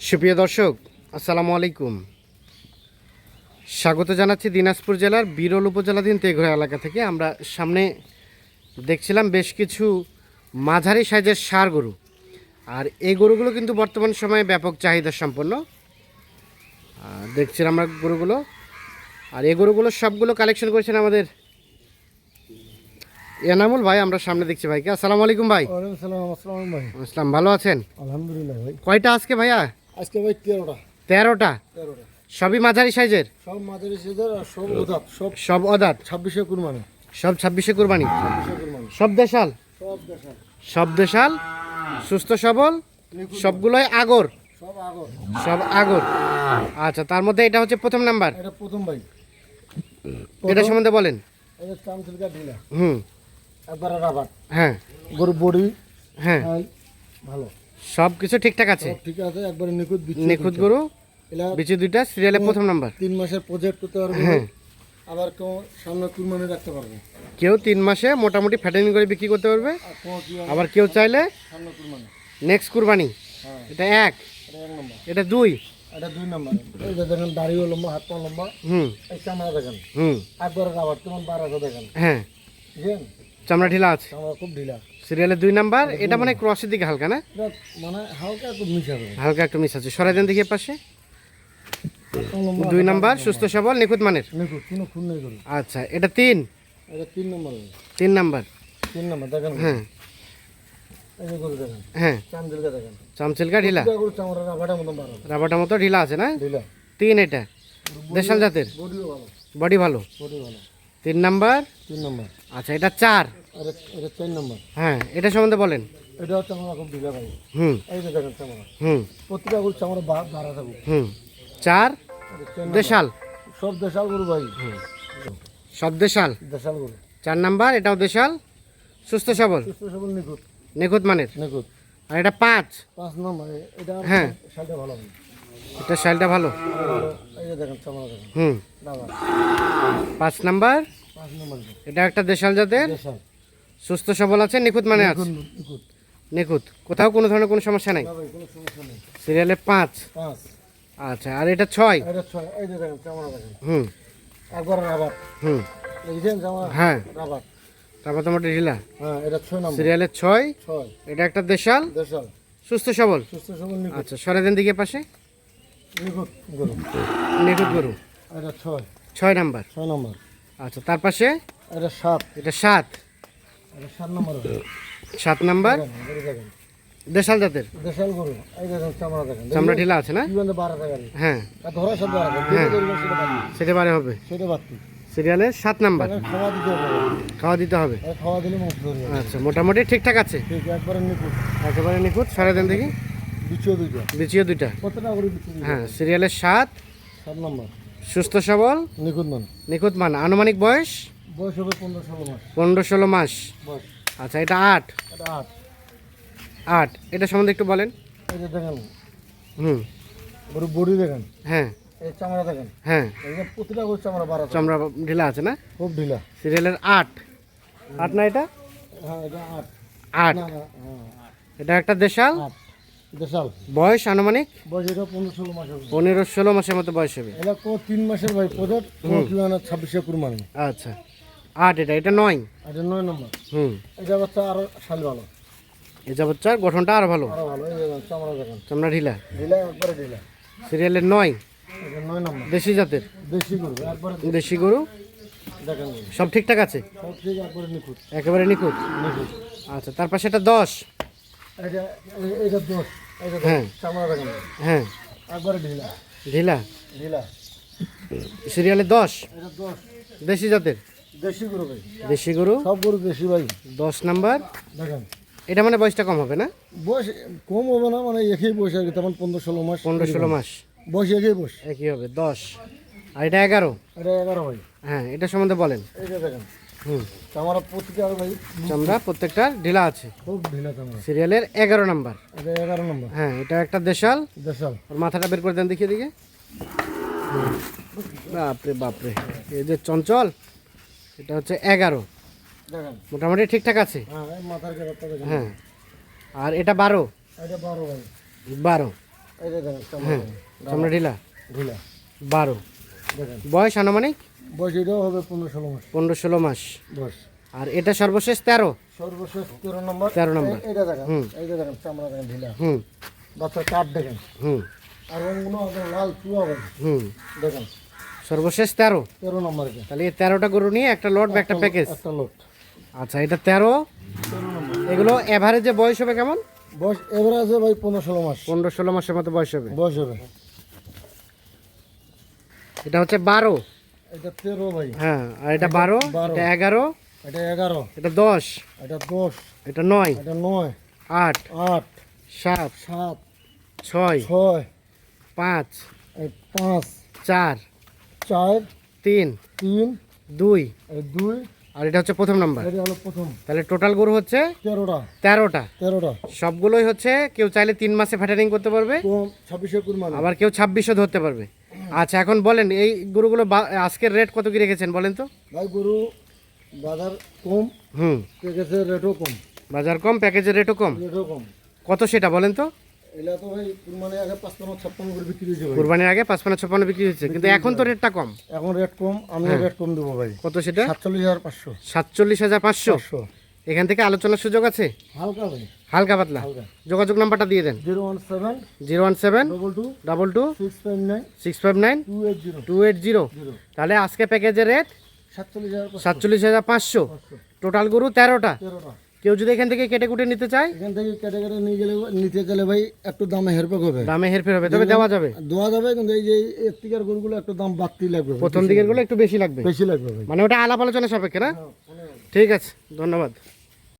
সুপ্রিয় দর্শক আসসালামু আলাইকুম। স্বাগত জানাচ্ছি দিনাজপুর জেলার বিরল উপজেলাধীন তেঘরা এলাকা থেকে। আমরা সামনে দেখছিলাম বেশ কিছু মাঝারি সাইজের সার গরু। আর এই গরুগুলো কিন্তু বর্তমান সময়ে ব্যাপক চাহিদা সম্পন্ন। আর দেখছিলাম আমরা গরুগুলো। আর এই গরুগুলো সবগুলো কালেকশন করেছেন আমাদের এনামুল ভাই আমরা সামনে দেখছি ভাইকে। আসসালামু আলাইকুম ভাই। আসসালাম ভালো আছেন? আলহামদুলিল্লাহ ভাই। কয়টা আজকে ভাইয়া? আজকে ভাই তেরোটা। তেরোটা? তেরোটা। সবই মাঝারি সাইজের? সব মাঝারি আর সব উদাত সব সব অদাত ছাব্বিশে কুরবানি। সব ছাব্বিশে কুরবানি? সব দেশাল? সব দেশাল। সব দেশাল? সুস্থ সবল? সবগুলোই আগর? সব আগর। সব আগর। আচ্ছা তার মধ্যে এটা হচ্ছে প্রথম নাম্বার? এটা প্রথম ভাই। এটা সম্বন্ধে বলেন। এটা চামচিলকা ঢিলা। হুম। একবার রাবার। হ্যাঁ। গরু বডি। হ্যাঁ। ভালো। সব কিছু ঠিকঠাক আছে? ঠিক আছে একবারে নিখুঁত নিখুঁত গরু বিচি দুইটা সিরিয়ালে প্রথম নাম্বার তিন মাসের প্রজেক্ট করতে পারবে হ্যাঁ। আবার কেউ সামনে কুরবানি রাখতে পারবে। কেউ তিন মাসে মোটামুটি ফ্যাটেনিং করে বিক্রি করতে পারবে? আবার কেউ চাইলে সামনে কুরবানি নেক্সট কুরবানি। হ্যাঁ। এটা এক। এটা এক এটা দুই। এটা দুই নম্বর এই যে দেখেন দাড়িও লম্বা হাত পা লম্বা। হুম। এই চামড়া দেখেন। হুম। একবারে বাড়াতে দেখেন। হ্যাঁ। চামড়া ঢিলা আছে। চামড়া খুব ঢিলা। সিরিয়ালের দুই নাম্বার এটা মানে ক্রসের দিকে হালকা না? মানে হালকা একটু মিশাবে হালকা একটু মিস আছে সরাই দেন দেখি পাশে। দুই নাম্বার সুস্থ সবল নিখুঁত মানের? নিখুঁত কোনো খুন নেই করি আচ্ছা এটা তিন? এটা তিন নম্বর তিন নাম্বার। তিন নম্বর দেখেন। হ্যাঁ। হ্যাঁ। চামচিলকা ঢিলা? মতো ঢিলা আছে না? তিন এটা। দেশাল জাতের? বডি ভালো। তিন নাম্বার? তিন নম্বর। আচ্ছা এটা চার। এটা চার নম্বর। হ্যাঁ এটা সম্বন্ধে বলেন। এটাও চামড়া খুব ঢিলা ভাই হুম। এই যে দেখেন চামড়া হুম। প্রতিটা গরু চামড়া বাড়া থাকুক। হুম। চার? এটা চার নম্বর। দেশাল। সব দেশাল গরু ভাই। সব দেশাল? দেশাল গরু। চার নাম্বার এটাও দেশাল? সুস্থ সবল? সুস্থ সবল নিখুঁত। নিখুঁত মানের? নিখুঁত। আর এটা পাঁচ? পাঁচ নম্বর এটা হ্যাঁ। শালটা ভালো এটা শালটা ভালো। এই যে দেখেন চামড়া দেখেন। হুম। পাঁচ নাম্বার। পাঁচ নম্বর। এটা একটা দেশাল জাতের? দেশাল। সুস্থ সবল আছে নিখুঁত মানে আছে? নিখুঁত কোথাও কোনো ধরনের কোনো সমস্যা নাই? সিরিয়ালে পাঁচ? আচ্ছা আর এটা ছয়? হুম। হুম। হ্যাঁ। তারপর তোমার ঢিলা? হ্যাঁ এটা ছয় এটা একটা দেশাল? দেশাল। সুস্থ সবল? সুস্থ সবল আচ্ছা দিকে পাশে। নিখুঁত গরু। ছয়। ছয় নাম্বার। ছয় নম্বর। আচ্ছা তার পাশে? এটা সাত। এটা সাত। সাত নম্বর দেশাল জাতের? দেশাল গরু। এই দেখেন চামড়া দেখেন। চামড়া ঢিলা আছে না? বাড়া হ্যাঁ। ধরা সব বাড়া থাকে সেটা বারে হবে। সেটা বাড়তি সিরিয়ালে সাত নাম্বার। খাওয়া দিতে হবে। খাওয়া দিতে হবে। খাওয়া দিলে আচ্ছা মোটামুটি ঠিকঠাক আছে? ঠিক একবারে নিখুঁত। একেবারে নিখুঁত। সরে দেন দেখি। বিচিও দুইটা। বিচিও দুইটা। কতটা করে হ্যাঁ সিরিয়ালের সাত। সাত নম্বর। সুস্থ সবল। নিখুঁত মান। নিখুঁত মান। আনুমানিক বয়স? বয়স হবে পনেরো ষোলো মাস। পনেরো ষোলো মাস? আচ্ছা এটা আট? আট। আট। এটা সম্বন্ধে একটু বলেন। দেখেন হুম। গরু বডি দেখেন হ্যাঁ। এই চামড়া দেখেন হ্যাঁ। প্রতিটা গরু চামড়া বাড়া চামড়া ঢিলা আছে না? খুব ঢিলা। সিরিয়ালের আট। আট না এটা? হ্যাঁ এটা আট। আট। হ্যাঁ এটা একটা দেশাল? দেশাল। বয়স আনুমানিক? বয়স এটা পনেরো ষোলো মাস হবে। পনেরো ষোলো মাসের মতো বয়স হবে। এটা কো তিন মাসের ভাই প্রজেক্ট মানে ছাব্বিশে কুরবানি। আচ্ছা। আট এটা এটা নয়। এটা নয় নম্বর। হুম। এটা বাচ্চা আরও শাল ভালো। এ যাবচ্চার গঠনটা ভালো। আরও ভালো চামড়া দেখেন। চামড়া ঢিলা। ঢিলা একবারে ঢিলা। সিরিয়ালের নয়। এটা নয় নম্বর। দেশি জাতের। দেশি গরু একবারে দেশি। গরু। দেখেন। সব ঠিকঠাক আছে? সব ঠিক একবারে নিখুঁত। একেবারে নিখুঁত? নিখুঁত। আচ্ছা তার পাশে এটা দশ। এটা এটা এটা হ্যাঁ। চামড়া দেখেন। হ্যাঁ। একবারে ঢিলা। ঢিলা? ঢিলা। সিরিয়ালে দশ? এটা দোষ দেশি জাতের? দেশি গরু ভাই। দেশি গরু? সব গরু দেশি ভাই। দশ নাম্বার। দেখেন। এটা মানে বয়সটা কম হবে না? বয়স কম হবে না মানে একই বয়স আর কি তেমন পনেরো ষোলো মাস। পনেরো ষোলো মাস। বয়স একই বয়স। একই হবে দশ। আর এটা এগারো? এটা এগারো ভাই। হ্যাঁ এটা সম্বন্ধে বলেন। এইটা দেখেন। হুম। চামড়া প্রতিটা ভাই চামড়া প্রত্যেকটার ঢিলা আছে। খুব ঢিলা চামড়া। সিরিয়ালের এগারো নাম্বার। এটা এগারো নম্বর। হ্যাঁ এটা একটা দেশাল। দেশাল। ওর মাথাটা বের করে দেন দেখিয়ে দিকে। বাপরে বাপরে। এই যে চঞ্চল। এটা হচ্ছে এগারো। মোটামুটি ঠিকঠাক আছে? হ্যাঁ হ্যাঁ। আর এটা বারো? এটা বারো হ্যাঁ চামড়া ঢিলা? ঢিলা। বারো। বয়স আনুমানিক? বয়স এটাও হবে পনেরো ষোলো মাস। পনেরো ষোলো মাস। বয়স। আর এটা সর্বশেষ তেরো? সর্বশেষ তেরো নম্বর। তেরো নম্বর। এইটা দেখেন। হুম। এই যে দেখেন চামড়া দেখেন ঢিলা। হুম। বাচ্চার কাঠ দেখেন। হুম। আর রঙগুলো লাল চুয়া হবে। হুম। দেখেন। সর্বশেষ তেরো। তেরো নম্বর তাহলে এই তেরোটা গরু নিয়ে একটা লট বা একটা প্যাকেজ একটা লোট আচ্ছা এটা তেরো। এগুলো এভারেজে বয়স হবে কেমন? বয়স আছে ভাই পনেরো ষোলো মাস। পনেরো ষোলো মাসের মতো বয়স হবে। বয়স হবে। এটা হচ্ছে বারো। এটা তেরো ভাই। হ্যাঁ আর এটা বারো। এটা এগারো। এটা এগারো। এটা দশ। এটা দশ। এটা নয়। এটা নয়। আট। আট। সাত। সাত। ছয়। ছয়। পাঁচ। পাঁচ। চার। চার তিন তিন দুই। দুই। আর এটা হচ্ছে প্রথম নাম্বার। এটা হলো প্রথম। তাহলে টোটাল গরু হচ্ছে তেরোটা। তেরোটা। তেরোটা। সবগুলোই হচ্ছে কেউ চাইলে তিন মাসে ফ্যাটারিং করতে পারবে। তো ছাব্বিশে কুরবানি আবার কেউ ছাব্বিশও ধরতে পারবে। আচ্ছা এখন বলেন এই গরুগুলো আজকের রেট কত কি রেখেছেন বলেন তো? ভাই গরু বাজার কম হুম। প্যাকেজের রেটও কম। বাজার কম প্যাকেজের রেটও কম। রেটও কম। কত সেটা বলেন তো? তো ভাই আগে পাঁচপান্ন ছাপ্পান্ন করে বিক্রি হয়েছে ভাই। কোরবানির আগে পাঁচপান্ন ছাপ্পান্ন বিক্রি হচ্ছে কিন্তু এখন তো রেটটা কম। এখন রেট কম আমি রেট কম দেবো ভাই। কত সেটা? সাতচল্লিশ হাজার পাঁচশো। সাতচল্লিশ হাজার পাঁচশো? পাঁচশো। এখান থেকে আলোচনার সুযোগ আছে? হালকা ভাই। হালকা পাতলা। হালকা। যোগাযোগ নাম্বারটা দিয়ে দেন। Zero one seven zero one seven double two double two six five nine six five nine two eight zero two eight zero zero তাহলে আজকে প্যাকেজের রেট সাতচল্লিশ হাজার পাঁচশো। সাতচল্লিশ হাজার পাঁচশো। টোটাল গরু তেরোটা। তেরোটা। কেউ যদি এখান থেকে কেটে কুটে নিতে চায়? এখান থেকে কেটে কেটে নিয়ে গেলে নিতে গেলে ভাই একটু দামে হেরপেক হবে। দামে হেরফের হবে তবে দেওয়া যাবে। দেওয়া যাবে কিন্তু এই যে এর গরুগুলো একটু দাম বাড়তি লাগবে প্রথম দিকেরগুলো একটু বেশি লাগবে। বেশি লাগবে মানে ওটা আলাপ আলোচনা সাপেক্ষে না? ঠিক আছে ধন্যবাদ।